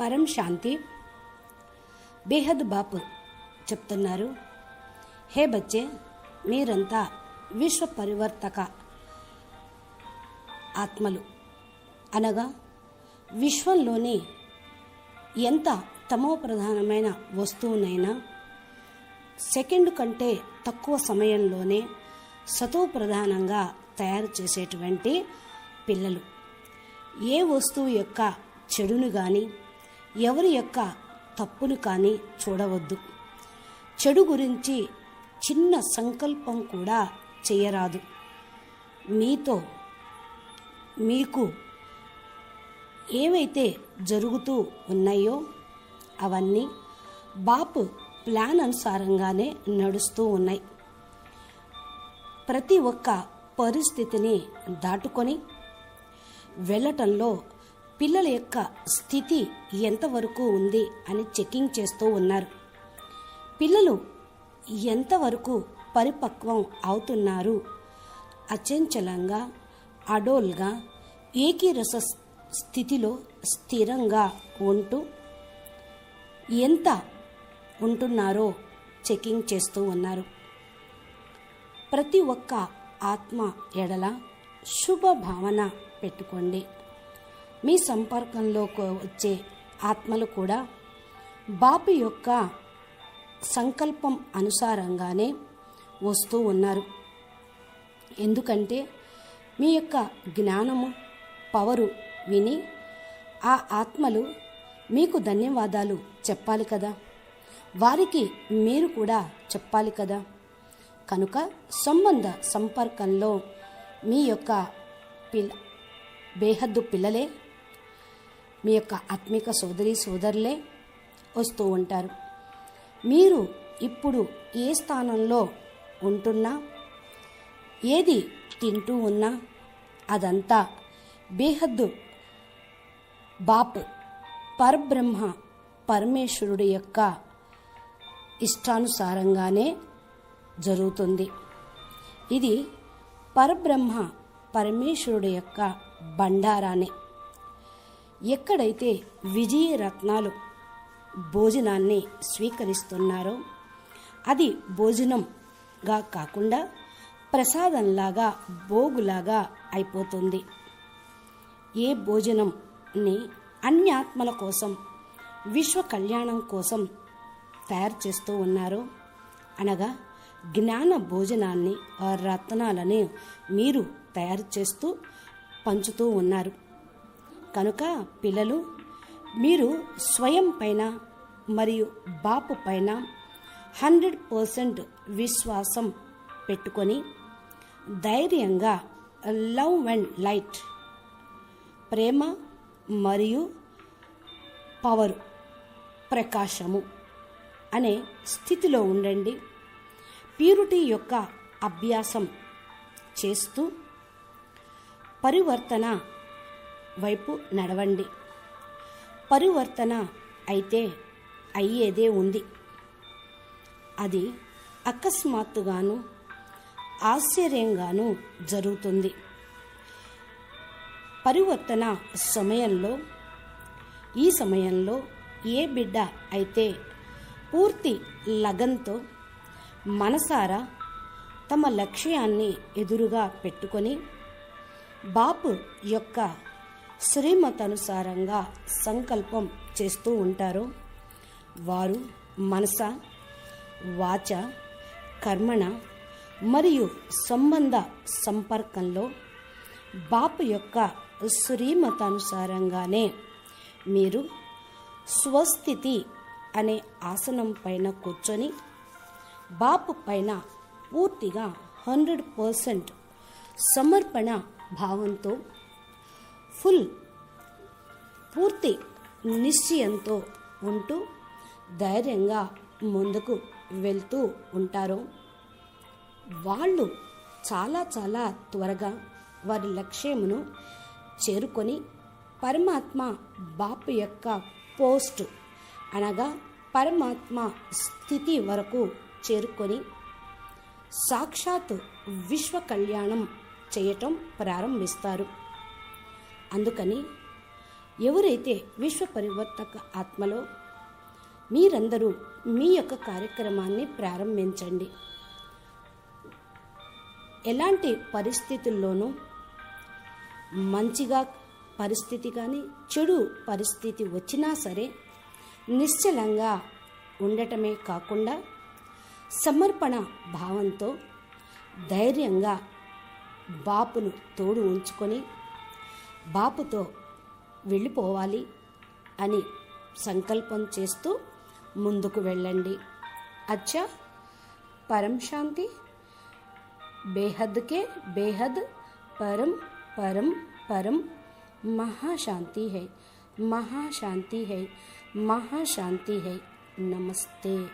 పరం శాంతి. బేహద్ బాపు చెప్తున్నారు హే బచ్చే మీరంతా విశ్వ పరివర్తక ఆత్మలు. అనగా విశ్వంలోని ఎంత తమో ప్రధానమైన వస్తువునైనా సెకండ్ కంటే తక్కువ సమయంలోనే సతో ప్రధానంగా తయారు చేసేటువంటి పిల్లలు. ఏ వస్తువు యొక్క చెడును కానీ ఎవరి యొక్క తప్పును కానీ చూడవద్దు. చెడు గురించి చిన్న సంకల్పం కూడా చేయరాదు. మీతో మీకు ఏవైతే జరుగుతూ ఉన్నాయో అవన్నీ బాపు ప్లాన్ అనుసారంగానే నడుస్తూ ఉన్నాయి. ప్రతి ఒక్క పరిస్థితిని దాటుకొని వెళ్ళటంలో పిల్లల యొక్క స్థితి ఎంతవరకు ఉంది అని చెకింగ్ చేస్తూ ఉన్నారు. పిల్లలు ఎంతవరకు పరిపక్వం అవుతున్నారు? అచంచలంగా అడోల్గా ఏకీరస స్థితిలో స్థిరంగా ఉంటూ ఎంత ఉంటున్నారో చెకింగ్ చేస్తూ ఉన్నారు. ప్రతి ఒక్క ఆత్మ ఎడల శుభ భావన పెట్టుకోండి. మీ సంపర్కంలోకి వచ్చే ఆత్మలు కూడా బాపు యొక్క సంకల్పం అనుసారంగానే వస్తూ ఉన్నారు. ఎందుకంటే మీ యొక్క జ్ఞానము పవరు విని ఆ ఆత్మలు మీకు ధన్యవాదాలు చెప్పాలి కదా. వారికి మీరు కూడా చెప్పాలి కదా. కనుక సంబంధ సంపర్కంలో మీ యొక్క పిల్ల బేహద్దు పిల్లలే మీ యొక్క ఆత్మిక సోదరి సోదరులే వస్తూ ఉంటారు. మీరు ఇప్పుడు ఏ స్థానంలో ఉంటున్నా ఏది తింటూ ఉన్నా అదంతా బేహద్దు. బాప్ పరబ్రహ్మ పరమేశ్వరుడి యొక్క ఇష్టానుసారంగానే జరుగుతుంది. ఇది పరబ్రహ్మ పరమేశ్వరుడి యొక్క బండారానే. ఎక్కడైతే విజయ రత్నాలు భోజనాన్ని స్వీకరిస్తున్నారో అది భోజనంగా కాకుండా ప్రసాదంలాగా భోగులాగా అయిపోతుంది. ఏ భోజనంని అన్యాత్మల కోసం విశ్వ కళ్యాణం కోసం తయారు చేస్తూ ఉన్నారో అనగా జ్ఞాన భోజనాన్ని ఆ రత్నాలని మీరు తయారు చేస్తూ పంచుతూ ఉన్నారు. కనుక పిల్లలు మీరు స్వయం పైన మరియు బాపు పైన హండ్రెడ్ పర్సెంట్ విశ్వాసం పెట్టుకొని ధైర్యంగా లవ్ అండ్ లైట్ ప్రేమ మరియు పవరు ప్రకాశము అనే స్థితిలో ఉండండి. ప్యూరిటీ యొక్క అభ్యాసం చేస్తూ పరివర్తన వైపు నడవండి. పరివర్తన అయితే అయ్యేదే ఉంది. అది అకస్మాత్తుగాను ఆశ్చర్యంగాను జరుగుతుంది. పరివర్తన సమయంలో ఈ సమయంలో ఏ బిడ్డ అయితే పూర్తి లగన్తో మనసారా తమ లక్ష్యాన్ని ఎదురుగా పెట్టుకొని బాపు యొక్క శ్రీమతానుసారంగా సంకల్పం చేస్తూ ఉంటారో. వారు మనస వాచ కర్మణ మరియు సంబంధ సంపర్కంలో బాపు యొక్క శ్రీమతానుసారంగానే మీరు స్వస్థితి అనే ఆసనం పైన కూర్చొని బాపు పైన పూర్తిగా హండ్రెడ్ పర్సెంట్ సమర్పణ భావంతో ఫుల్ పూర్తి నిశ్చయంతో ఉంటూ ధైర్యంగా ముందుకు వెళ్తూ ఉంటారో. వాళ్ళు చాలా చాలా త్వరగా వారి లక్ష్యమును చేరుకొని పరమాత్మ బాపు యొక్క పోస్ట్ అనగా పరమాత్మ స్థితి వరకు చేరుకొని సాక్షాత్ విశ్వ కళ్యాణం చేయటం ప్రారంభిస్తారు. అందుకని ఎవరైతే విశ్వ పరివర్తక ఆత్మలో మీరందరూ మీ యొక్క కార్యక్రమాన్ని ప్రారంభించండి. ఎలాంటి పరిస్థితుల్లోనూ మంచిగా పరిస్థితి కానీ చెడు పరిస్థితి వచ్చినా సరే నిశ్చలంగా ఉండటమే కాకుండా సమర్పణ భావంతో ధైర్యంగా బాపును తోడు ఉంచుకొని బాపుతో వెళ్ళిపోవాలి అని సంకల్పం చేస్తూ ముందుకు వెళ్ళండి. అచ్చా పరం శాంతి. బేహద్కే బేహద్ పరం పరం పరం. మహాశాంతి హై మహాశాంతి హై మహాశాంతి హై. నమస్తే.